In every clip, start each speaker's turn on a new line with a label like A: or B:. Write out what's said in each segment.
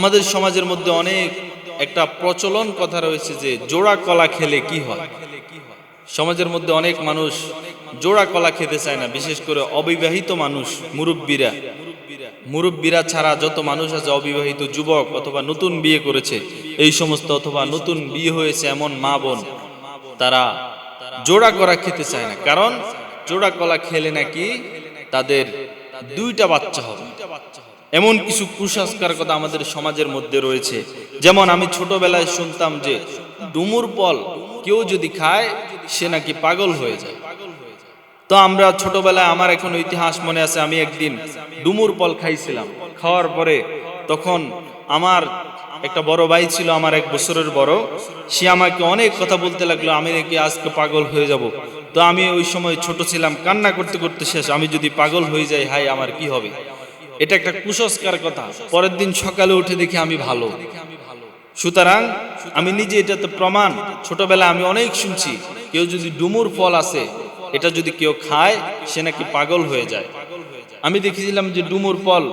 A: আমাদের সমাজের মধ্যে অনেক একটা প্রচলন কথা রয়েছে যে জোড়া কলা খেলে কি হয়? সমাজের মধ্যে অনেক মানুষ জোড়া কলা খেতে চায় না, বিশেষ করে অবিবাহিত মানুষ, মুরব্বীরা। মুরব্বীরা ছাড়া যত মানুষ আছে, অবিবাহিত যুবক অথবা নতুন বিয়ে করেছে, এই সমস্ত অথবা নতুন বিয়ে হয়েছে এমন মা বোন, তারা জোড়া করা খেতে চায় না। কারণ জোড়া কলা খেলে নাকি তাদের দুইটা বাচ্চা হবে। এমন কিছু কুসংস্কার কথা আমাদের সমাজের মধ্যে রয়েছে। যেমন আমি ছোটবেলায় শুনতাম যে, ডুমুর ফল কেউ যদি খায়, সে নাকি পাগল হয়ে যায়। তো আমরা ছোটবেলায়, আমার এখন ইতিহাস মনে আছে, আমি একদিন ডুমুর ফল খাইছিলাম। খাওয়ার পরে তখন আমার একটা বড় ভাই ছিল, আমার এক বছরের বড়। সে আমাকে অনেক কথা বলতে লাগল, আমি নাকি আজকে পাগল হয়ে যাব। তো আমি ওই সময় ছোট ছিলাম, কান্না করতে করতে শেষ। আমি যদি পাগল হয়ে যাই হাই আমার কি হবে? এটা একটা কুসংস্কার কথা। পরের দিন সকালে উঠে দেখি আমি ভালো। সুতরাং আমি নিজে এটাতে প্রমাণ। ছোটবেলা আমি অনেক শুনছি, কেউ যদি ডুমুর ফল আছে এটা যদি কেউ খায়, সে নাকি পাগল হয়ে যায়। আমি দেখেছিলাম যে ডুমুর ফল,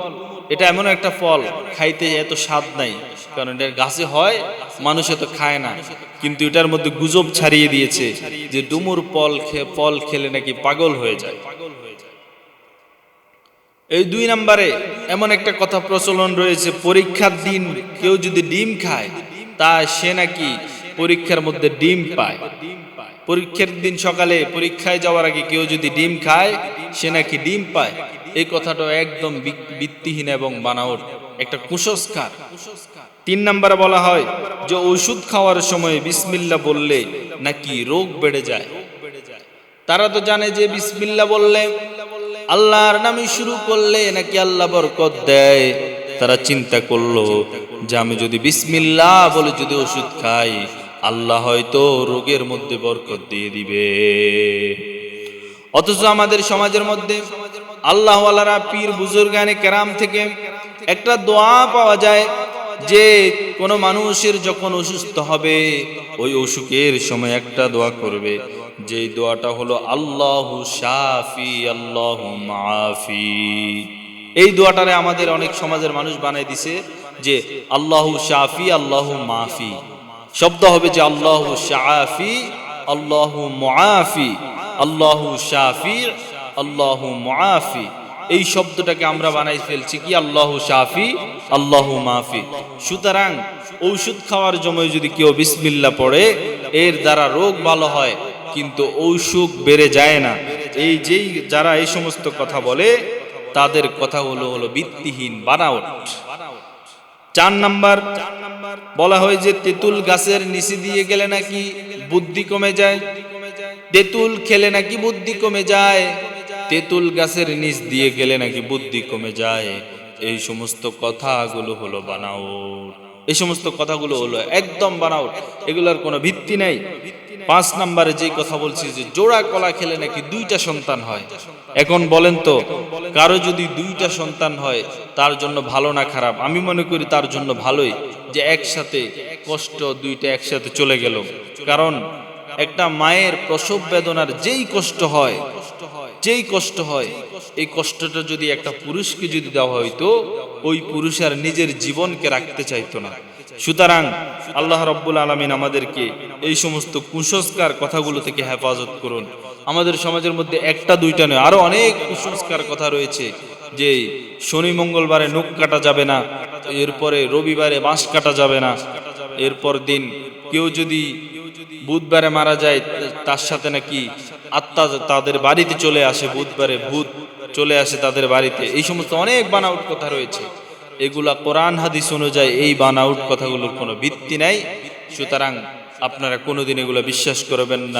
A: এটা এমন একটা ফল, খাইতে এত স্বাদ নাই। কারণ এটা গাছে হয়, মানুষ এত খায় না। কিন্তু এটার মধ্যে গুজব ছাড়িয়ে দিয়েছে যে ডুমুর ফল খে- ফল খেলে নাকি পাগল হয়ে যায়। এই দুই নম্বরে এমন একটা কথা প্রচলন রয়েছে, পরীক্ষার দিন কেউ যদি ডিম খায়, তা সে নাকি পরীক্ষার মধ্যে ডিম পায়। পরীক্ষার দিন সকালে পরীক্ষায় যাওয়ার আগে কেউ যদি ডিম খায়, সে নাকি ডিম পায়। এই কথাটা একদম ভিত্তিহীন এবং বানাওট একটা কুসংস্কার। তিন নম্বরে বলা হয় যে, ওষুধ খাওয়ার সময় বিসমিল্লা বললে নাকি রোগ বেড়ে যায়। তারা তো জানে যে, বিসমিল্লা বললে আল্লাহর নামে শুরু করলে নাকি আল্লাহ বরকত দেয়। তারা চিন্তা করল যে আমি যদি বিসমিল্লা বলে যদি ওষুধ খাই, আল্লাহ হয়তো রোগের মধ্যে বরকত দিয়ে দিবে। অথচ আমাদের সমাজের মধ্যে আল্লাহওয়ালারা পীর বুজুর্গানে কেরাম থেকে একটা দোয়া পাওয়া যায়। যে কোনো মানুষের যখন অসুস্থ হবে, ওই অসুখের সময় একটা দোয়া করবে। যেই দোয়াটা হলো, আল্লাহ শাফি, আল্লাহ মাফি। এই দোয়াটারে আমাদের অনেক সমাজের মানুষ বানাই দিছে যে, আল্লাহ শাফি, আল্লাহ মাফি। শব্দ হবে যে, আল্লাহ শাফি, আল্লাহ মাফি। আল্লাহ শাফি, আল্লাহ মুআফি এই শব্দটাকে আমরা বানাই ফেলছি কি? আল্লাহ শাফি, আল্লাহ মাফি। সুতরাং ঔষধ খাওয়ার সময় যদি কেউ বিসমিল্লা পড়ে, এর দ্বারা রোগ ভালো হয়, কিন্তু ঔষধ বেড়ে যায় না। এই যেই যারা এই সমস্ত কথা বলে, তাদের কথাগুলো হলো ভিত্তিহীন, বানাওট। চার নাম্বার, বলা হয় যে তেঁতুল গাছের নিচে দিয়ে গেলে নাকি বুদ্ধি কমে যায়? তেঁতুল খেলে নাকি বুদ্ধি কমে যায়? তেঁতুল গাছের নিচ দিয়ে গেলে নাকি বুদ্ধি কমে যায়। এই সমস্ত কথাগুলো হলো বানাও এই সমস্ত কথাগুলো হলো একদম বানাও এগুলোর কোনো ভিত্তি নাই। পাঁচ নাম্বারে যে কথা বলছি যে জোড়া কলা খেলে নাকি দুইটা সন্তান হয়। এখন বলেন তো, কারও যদি দুইটা সন্তান হয়, তার জন্য ভালো না খারাপ? আমি মনে করি তার জন্য ভালোই যে একসাথে কষ্ট দুইটা একসাথে চলে গেল। কারণ একটা মায়ের প্রসব বেদনার যেই কষ্ট হয় যেই কষ্ট হয়, এই কষ্টটা যদি একটা পুরুষকে যদি দেওয়া হইতো, ওই পুরুষ আর নিজের জীবনকে রাখতে চাইতো না। সুতরাং আল্লাহ রব্বুল আলমিন আমাদেরকে এই সমস্ত কুসংস্কার কথাগুলো থেকে হেফাজত করুন। আমাদের সমাজের মধ্যে একটা, দুইটা নয়, আরও অনেক কুসংস্কার কথা রয়েছে, যে শনি মঙ্গলবারে নখ কাটা যাবে না, এরপরে রবিবারে বাঁশ কাটা যাবে না, এরপর দিন কেউ যদি বুধবারে মারা যায়, তার সাথে নাকি আত্মা তাদের বাড়িতে চলে আসে বুধবারে ভূত চলে আসে তাদের বাড়িতে। এই সমস্ত অনেক বানাউট কথা রয়েছে। এগুলা কোরআন, হাদিস অনুযায়ী এই বানাউট কথাগুলোর কোনো ভিত্তি নাই। সুতরাং আপনারা কোনোদিন এগুলো বিশ্বাস করবেন না।